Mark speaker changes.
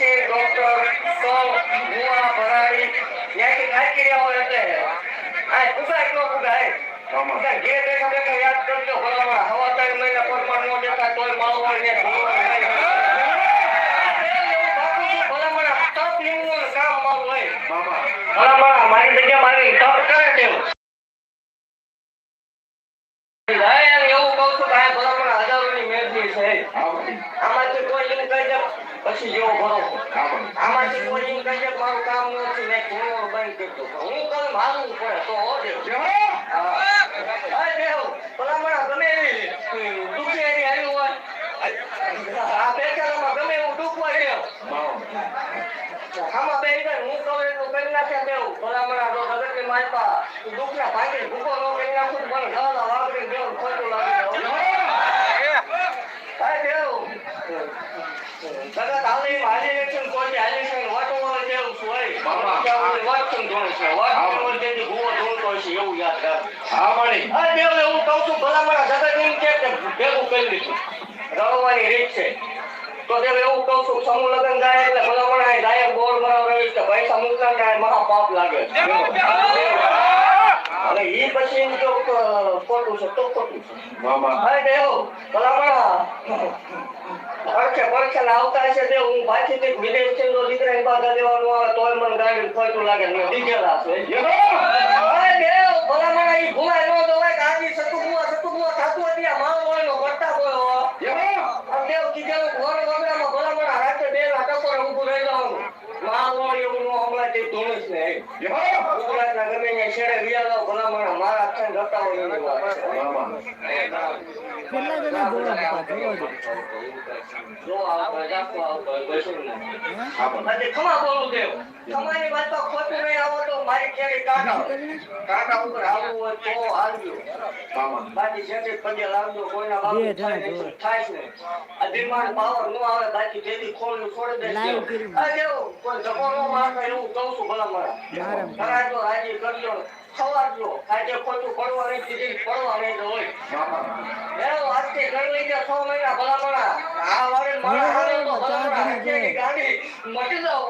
Speaker 1: છે ડોક્ટર સૌ મુવા ભરાડી ત્યાંથી કાંકરિયા હોય એટલે. આ ન યાદ કરજો હવા ત્રણ મહિના પરમાણ નો દેખાય તોય માળો હોય ને. એવું બાપુ છે, મારું જગ્યા મારી તપ કરે એવું. કે આ ભલામણ હજારોની મહેરબાની છે. આમાંથી કોઈ પછી જેવો
Speaker 2: આવો
Speaker 1: આમાંથી કોઈ એમ કહી મારું કામ નથી મેં ભણવાનું બંધ કરી દઉં. હું કરું મારું પડે તો. ભલામણ ગમે એવી દુઃખી એની હોય. આ બેચારામાં ગમે એવું દુઃખ હોય આમાં બે જાય, હું કહું એટલું કરી નાખે દેવ. ભલામણ આ જો જગતની માલપા દુઃખના ભાંગી ભૂખો ન કરી નાખું તો મને ખોટું લાગી દેવ. જગત હાલે એમ હાલી રહે છે ને કોઈ હાલી છે ને વાટોવાળો જેવું હોય.
Speaker 2: બાબા.
Speaker 1: ધોણ છે. વાટતું હોય તેથી ભૂવો ધોણતો હશે એવું યાદ રાખ.
Speaker 2: હા માણી
Speaker 1: અરે દેવ એવું કહું છું ભલામણ જગત એમ કે કે ભેગું કરી લીધું રળવાની રીત છે તો દેવ એવું કહું છું સમૂહ લગ્ન એટલે ગાયક બોર મહા પાપ લાગે અને ઈ પછી એમ જો ખોટું છે તો ખોટું છે
Speaker 2: મામા
Speaker 1: અરે દેવ ભલામણ પરખે પરખે ને આવતા છે દેવ હું પાછી વિદેશથી તો દીકરાની પાસે દેવાનું આવે તોય મને ગાડી ખોટું લાગે ને દીધેલા છે. દેવ ભલામણ ઈ ભૂલાય ન જવાય કે આજી સતુબુઆ સતુબુઆ થાતું હતી આ મારો હોય પડતા હોય આ દેવ કીધેલું ઘોર વગડામાં ભલામણ રાતે બે ના ટકોરે ઊભું રહી જવાનું. મારો હોય એવું નો હમણાં તે ધૂણીશ ને ગુજરાતના ગમે ત્યાં છેડે વિયા જાવ ભલામણ મારા થઈને જતા હોય
Speaker 3: કેટલા જણા જોવા હતા જોવા દો
Speaker 1: જો આપણે રાખવા આવતો હોય બેસીને.
Speaker 2: હા
Speaker 1: હજી કમા બોલું દેવ તમારી વાત તો ખોટું નહીં આવો તો મારી ક્યારેય કાકા કાકા ઉપર આવવું હોય તો આવજો બાકી જેથી પગે લાગજો કોઈના બાપુ થાય નહીં,
Speaker 3: જોવે.
Speaker 1: થાય જ નહીં. આ પાવર ન આવે બાકી જેથી ખોલનું છોડી દેજો.
Speaker 3: લાઈવ કર્યું.
Speaker 1: આ જેવું કોઈ ધક્કો ન મારતા એવું કહું છું ભલા મારા.
Speaker 3: મારા.
Speaker 1: કરાજો, રાજી કરજો, સવારજો. આજે ખોટું પડવા નહીં દીધી, પડવા નહીં હોય. એવું આજથી કરી લીધે છ મહિના ભલા મારા. આ વારે મારા હારે તો ભલા મારા ગાડી મટી જાવ,